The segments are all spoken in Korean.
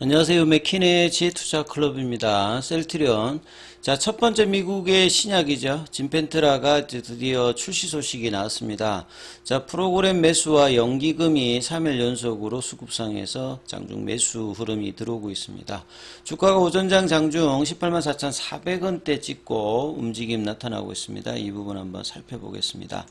안녕하세요. 맥키네 지 투자 클럽입니다. 셀트리온. 자, 첫 번째 미국의 신약이죠. 진펜트라가 드디어 출시 소식이 나왔습니다. 자, 프로그램 매수와 연기금이 3일 연속으로 수급상에서 장중 매수 흐름이 들어오고 있습니다. 주가가 오전장 장중 184,400원대 찍고 움직임 나타나고 있습니다. 이 부분 한번 살펴보겠습니다.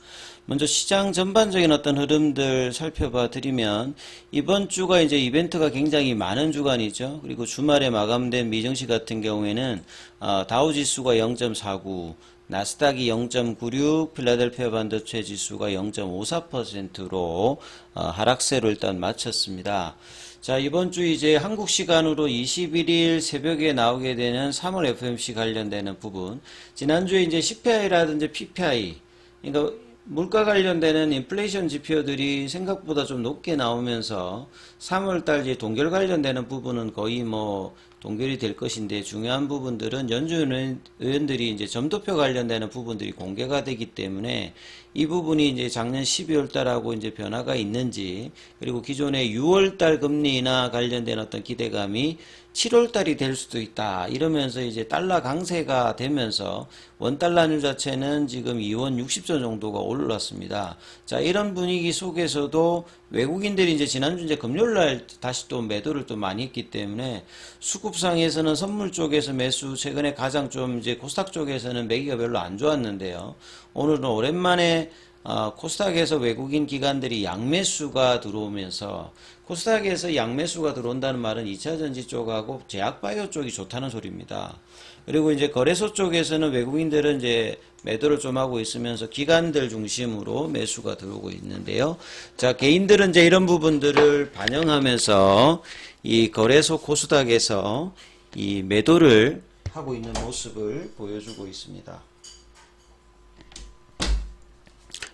먼저 시장 전반적인 어떤 흐름들 살펴봐 드리면 이번 주가 이제 이벤트가 굉장히 많은 주간이죠. 그리고 주말에 마감된 미정시 같은 경우에는 어, 다 우지수가 0.49, 나스닥이 0.96, 필라델피아 반도체 지수가 0.54%로 어, 하락세로 일단 마쳤습니다. 자, 이번 주 이제 한국 시간으로 21일 새벽에 나오게 되는 3월 FMC 관련되는 부분. 지난주에 이제 CPI라든지 PPI, 그러니까 물가 관련되는 인플레이션 지표들이 생각보다 좀 높게 나오면서 3월달 이제 동결 관련되는 부분은 거의 뭐 동결이 될 것인데 중요한 부분들은 연준 의원- 의원들이 이제 점도표 관련되는 부분들이 공개가 되기 때문에 이 부분이 이제 작년 12월 달하고 이제 변화가 있는지 그리고 기존의 6월 달 금리나 관련된 어떤 기대감이 7월 달이 될 수도 있다. 이러면서 이제 달러 강세가 되면서 원 달러율 자체는 지금 2원 60전 정도가 올랐습니다. 자, 이런 분위기 속에서도 외국인들이 이제 지난주 이제 금요일 날 다시 또 매도를 또 많이 했기 때문에 수급상에서는 선물 쪽에서 매수 최근에 가장 좀 이제 코스닥 쪽에서는 매기가 별로 안 좋았는데요. 오늘은 오랜만에 어, 코스닥에서 외국인 기관들이 양매수가 들어오면서 코스닥에서 양매수가 들어온다는 말은 2차전지 쪽하고 제약바이오 쪽이 좋다는 소리입니다. 그리고 이제 거래소 쪽에서는 외국인들은 이제 매도를 좀 하고 있으면서 기관들 중심으로 매수가 들어오고 있는데요. 자, 개인들은 이제 이런 부분들을 반영하면서 이 거래소 코스닥에서 이 매도를 하고 있는 모습을 보여주고 있습니다.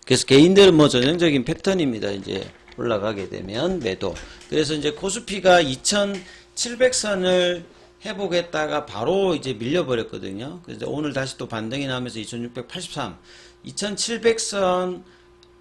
그래서 개인들은 뭐 전형적인 패턴입니다. 이제 올라가게 되면 매도. 그래서 이제 코스피가 2,700선을 해보겠다가 바로 이제 밀려버렸거든요. 그래서 오늘 다시 또 반등이 나면서 2,683, 2,700선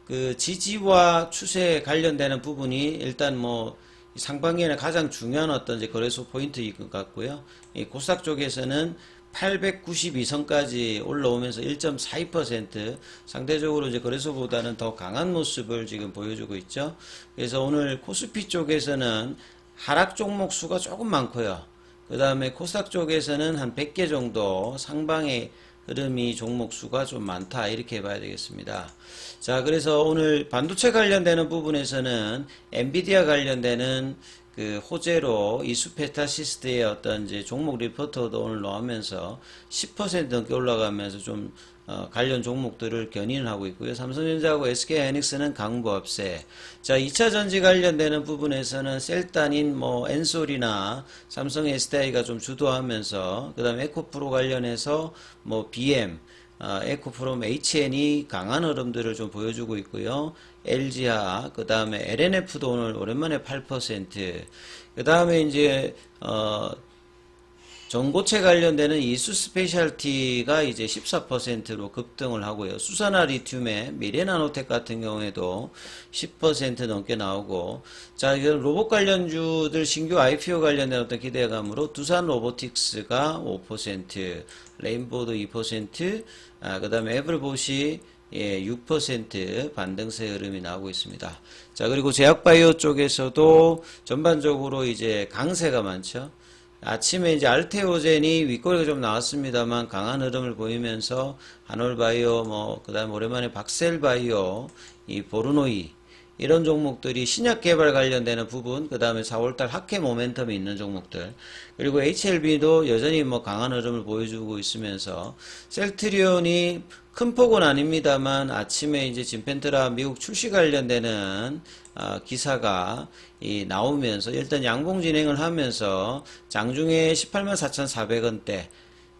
그 지지와 추세에 관련되는 부분이 일단 뭐 상반기에는 가장 중요한 어떤 이제 거래소 포인트인 것 같고요. 이 코스닥 쪽에서는 892선까지 올라오면서 1.42% 상대적으로 이제 거래소보다는 더 강한 모습을 지금 보여주고 있죠. 그래서 오늘 코스피 쪽에서는 하락 종목 수가 조금 많고요. 그 다음에 코스닥 쪽에서는 한 100개 정도 상방의 흐름이 종목 수가 좀 많다 이렇게 봐야 되겠습니다. 자, 그래서 오늘 반도체 관련되는 부분에서는 엔비디아 관련되는 그 호재로 이수페타시스트의 어떤 이제 종목 리포터도 오늘 나오면서 10% 넘게 올라가면서 좀 어, 관련 종목들을 견인을 하고 있고요. 삼성전자하고 SK하이닉스는 강보합세. 자, 2차 전지 관련되는 부분에서는 셀단인 뭐 엔솔이나 삼성 SDI가 좀 주도하면서 그다음에 에코프로 관련해서 뭐 BM 어, 에코프롬 HN이 강한 흐름들을 좀 보여주고 있고요. LG화, 그 다음에 LNF도 오늘 오랜만에 8%, 그 다음에 이제, 어, 전고체 관련되는 이 수 스페셜티가 이제 14%로 급등을 하고요. 수산화 리튬의 미래 나노텍 같은 경우에도 10% 넘게 나오고, 자, 이건 로봇 관련주들 신규 IPO 관련된 어떤 기대감으로 두산 로보틱스가 5%, 레인보도 2%, 아, 그 다음에 에블봇이 예, 6% 반등세 흐름이 나오고 있습니다. 자, 그리고 제약바이오 쪽에서도 전반적으로 이제 강세가 많죠. 아침에 이제 알테오젠이 윗꼬리가 좀 나왔습니다만 강한 흐름을 보이면서 한올바이오 뭐 그다음 오랜만에 박셀바이오 이 보르노이 이런 종목들이 신약 개발 관련되는 부분, 그 다음에 4월달 학회 모멘텀이 있는 종목들, 그리고 HLB도 여전히 뭐 강한 흐름을 보여주고 있으면서 셀트리온이 큰 폭은 아닙니다만 아침에 이제 진펜트라 미국 출시 관련되는 아, 기사가 이 나오면서 일단 양봉 진행을 하면서 장중에 18만 4,400원대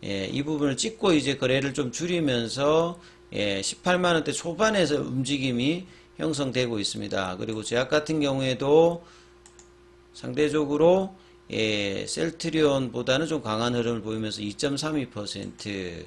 예, 이 부분을 찍고 이제 거래를 좀 줄이면서 예, 18만 원대 초반에서 움직임이 형성되고 있습니다. 그리고 제약 같은 경우에도 상대적으로 예, 셀트리온보다는 좀 강한 흐름을 보이면서 2.32%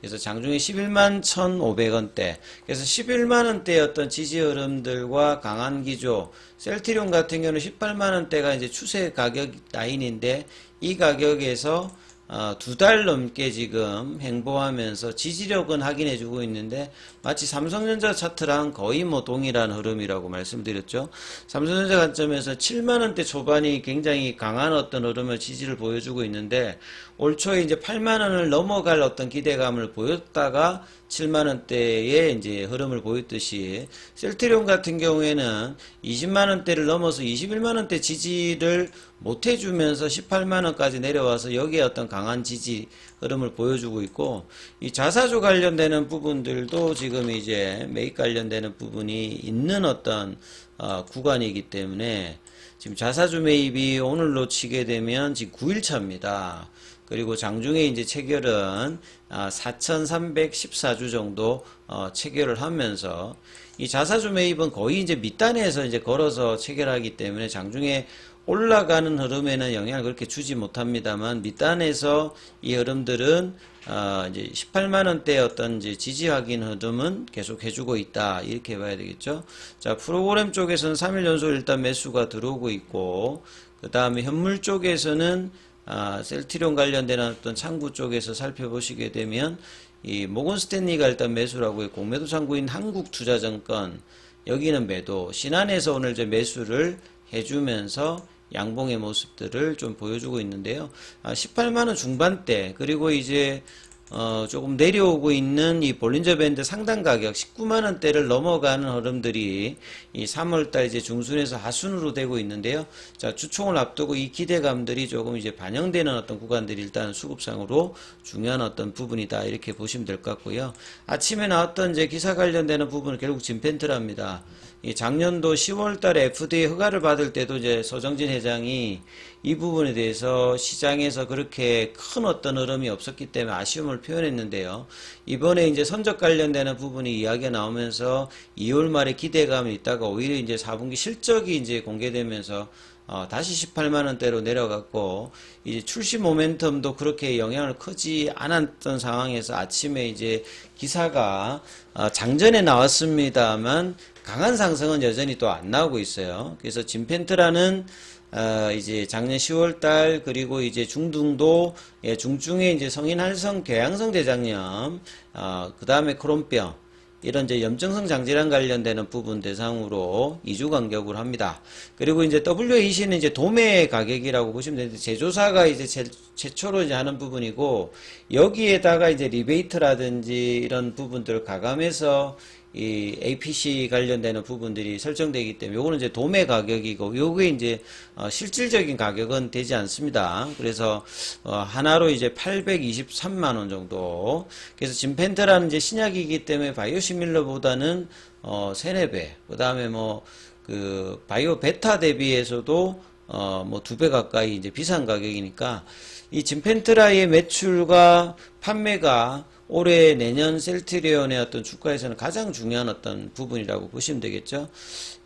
그래서 장중에 11만 1,500원대. 그래서 11만 원대의 어떤 지지 흐름들과 강한 기조. 셀트리온 같은 경우는 18만 원대가 이제 추세 가격 라인인데 이 가격에서 어, 두달 넘게 지금 행보하면서 지지력은 확인해 주고 있는데 마치 삼성전자 차트랑 거의 뭐 동일한 흐름이라고 말씀드렸죠. 삼성전자 관점에서 7만 원대 초반이 굉장히 강한 어떤 흐름을 지지를 보여주고 있는데 올 초에 이제 8만 원을 넘어갈 어떤 기대감을 보였다가 7만 원대의 이제 흐름을 보였듯이 셀트리온 같은 경우에는 20만 원대를 넘어서 21만 원대 지지를 못 해주면서 18만 원까지 내려와서 여기에 어떤 강한 지지 흐름을 보여주고 있고 이 자사주 관련되는 부분들도 지금 이제 매입 관련되는 부분이 있는 어떤 어, 구간이기 때문에 지금 자사주 매입이 오늘로 치게 되면 지금 9일차입니다. 그리고 장중에 이제 체결은 4,314주 정도 어, 체결을 하면서 이 자사주 매입은 거의 이제 밑단에서 이제 걸어서 체결하기 때문에 장중에 올라가는 흐름에는 영향을 그렇게 주지 못합니다만 밑단에서 이 흐름들은 어, 이제 18만 원대 어떤 이제 지지 확인 흐름은 계속 해주고 있다 이렇게 봐야 되겠죠. 자 프로그램 쪽에서는 3일 연속 일단 매수가 들어오고 있고 그 다음에 현물 쪽에서는 아, 셀트리온 관련된 어떤 창구 쪽에서 살펴보시게 되면 이 모건 스탠리가 일단 매수라고 했고 공매도 창구인 한국투자증권 여기는 매도 신한에서 오늘 이제 매수를 해주면서 양봉의 모습들을 좀 보여주고 있는데요. 아, 18만원 중반대, 그리고 이제, 어, 조금 내려오고 있는 이 볼린저 밴드 상단 가격 19만 원대를 넘어가는 흐름들이 이 3월 달 이제 중순에서 하순으로 되고 있는데요. 자, 주총을 앞두고 이 기대감들이 조금 이제 반영되는 어떤 구간들이 일단 수급상으로 중요한 어떤 부분이다. 이렇게 보시면 될 것 같고요. 아침에 나왔던 이제 기사 관련되는 부분은 결국 진펜트랍니다. 이 작년도 10월 달에 FDA 허가를 받을 때도 이제 서정진 회장이 이 부분에 대해서 시장에서 그렇게 큰 어떤 흐름이 없었기 때문에 아쉬움을 표현했는데요. 이번에 이제 선적 관련되는 부분이 이야기가 나오면서 2월 말에 기대감이 있다가 오히려 이제 4분기 실적이 이제 공개되면서 어, 다시 18만 원대로 내려갔고 이제 출시 모멘텀도 그렇게 영향을 크지 않았던 상황에서 아침에 이제 기사가 어, 장전에 나왔습니다만 강한 상승은 여전히 또 안 나오고 있어요. 그래서 진펜트라는 어, 이제 작년 10월 달 그리고 이제 중등도 예, 중증에 이제 성인 활성 궤양성 대장염 어, 그 다음에 크론병 이런 이제 염증성 장질환 관련되는 부분 대상으로 2주 간격으로 합니다. 그리고 이제 WAC는 이제 도매 가격이라고 보시면 되는데 제조사가 이제 제, 최초로 이제 하는 부분이고 여기에다가 이제 리베이트라든지 이런 부분들을 가감해서 이 APC 관련되는 부분들이 설정되기 때문에 요거는 이제 도매 가격이고 요게 이제 어 실질적인 가격은 되지 않습니다. 그래서 어 하나로 이제 823만 원 정도. 그래서 진펜트라는 이제 신약이기 때문에 바이오시밀러보다는 어 3, 4배. 그다음에 뭐 그 바이오 베타 대비해서도 어 뭐 두 배 가까이 이제 비싼 가격이니까 이 진펜트라의 매출과 판매가 올해 내년 셀트리온의 어떤 주가에서는 가장 중요한 어떤 부분이라고 보시면 되겠죠.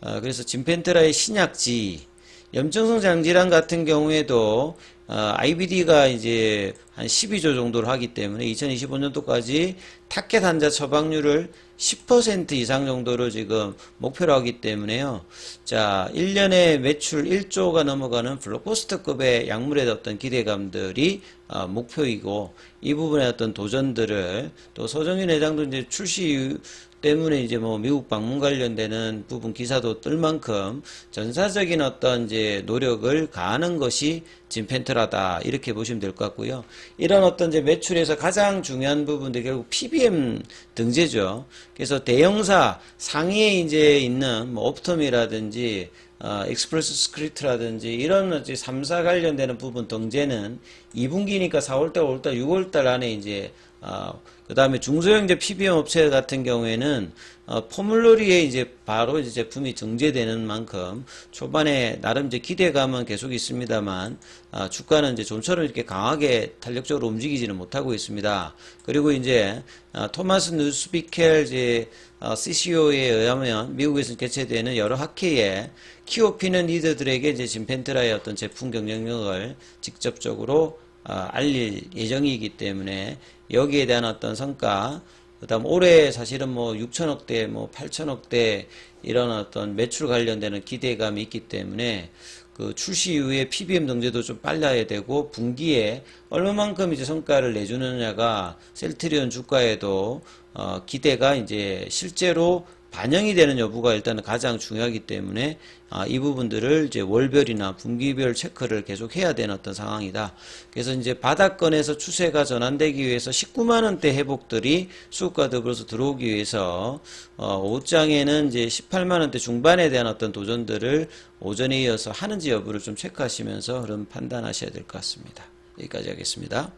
어, 그래서 진펜트라의 신약지, 염증성 장질환 같은 경우에도 어, IBD가 이제 한 12조 정도를 하기 때문에 2025년도까지 타켓 환자 처방률을 10% 이상 정도로 지금 목표로 하기 때문에요. 자, 1년에 매출 1조가 넘어가는 블록버스터급의 약물에 어떤 기대감들이 어, 목표이고 이 부분의 어떤 도전들을 또 서정윤 회장도 이제 출시 때문에 이제 뭐 미국 방문 관련되는 부분 기사도 뜰 만큼 전사적인 어떤 이제 노력을 가하는 것이 진펜트라다 이렇게 보시면 될 것 같고요. 이런 어떤 이제 매출에서 가장 중요한 부분들 결국 PBM 등재죠. 그래서 대형사 상위에 이제 있는 뭐 옵텀이라든지 어, 익스프레스 스크립트라든지 이런 이제 3사 관련되는 부분 등재는 2분기니까 4월달, 5월달, 6월달 안에 이제 그 다음에 중소형제 PBM 업체 같은 경우에는 어, 포뮬러리에 이제 바로 이제 제품이 정제되는 만큼 초반에 나름 이제 기대감은 계속 있습니다만 아, 주가는 이제 좀처럼 이렇게 강하게 탄력적으로 움직이지는 못하고 있습니다. 그리고 이제 아, 토마스 누스비켈 이제 어, CCO에 의하면 미국에서 개최되는 여러 학회에 키오피는 리더들에게 이제 진펜트라의 어떤 제품 경쟁력을 직접적으로 어, 알릴 예정이기 때문에 여기에 대한 어떤 성과, 그 다음 올해 사실은 뭐 6천억대, 뭐 8천억대 이런 어떤 매출 관련되는 기대감이 있기 때문에 그 출시 이후에 PBM 정제도 좀 빨라야 되고 분기에 얼마만큼 이제 성과를 내주느냐가 셀트리온 주가에도 어, 기대가 이제 실제로 반영이 되는 여부가 일단은 가장 중요하기 때문에 아, 이 부분들을 이제 월별이나 분기별 체크를 계속 해야 되는 어떤 상황이다. 그래서 이제 바닥권에서 추세가 전환되기 위해서 19만 원대 회복들이 수급과 더불어서 들어오기 위해서 어, 옷장에는 이제 18만 원대 중반에 대한 어떤 도전들을 오전에 이어서 하는지 여부를 좀 체크하시면서 그런 판단하셔야 될 것 같습니다. 여기까지 하겠습니다.